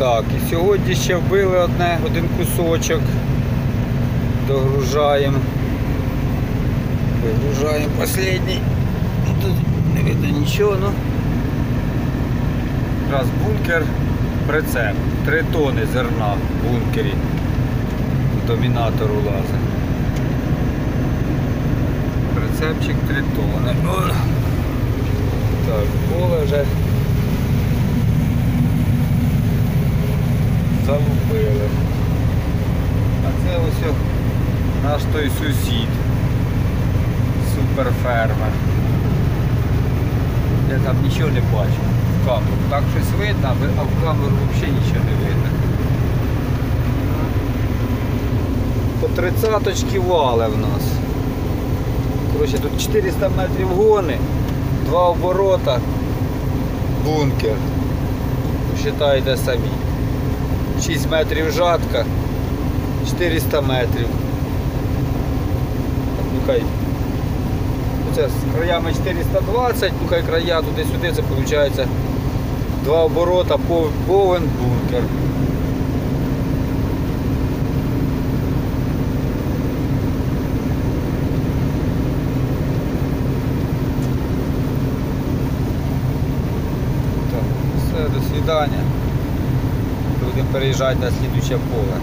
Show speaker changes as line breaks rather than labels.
Вроді ще вбили одне, один кусочок. Догружаємо. Вигружаємо останній. Ну, Тут не видно нічого, ну. Якраз бункер, прицеп. Три тони зерна в бункері. Домінатор улазить. Прицепчик 3 тони. О! Так, поле вже залупили. А це ось наш той сусід. Суперфермер. Я там нічого не бачу в камеру. Так щось видно, а в- а в камеру взагалі нічого не видно. По тридцяточки вали в нас. Коротше, тут 400 метрів гони, два оборота, бункер. Считайте самі. 6 метрів жатка, 400 метрів. Ну хай. З краями 420, ну хай края туди-сюди, це виходить два оборота, повен бункер. Так, все, до свидання. Будемо переїжджати на слідуюче поле.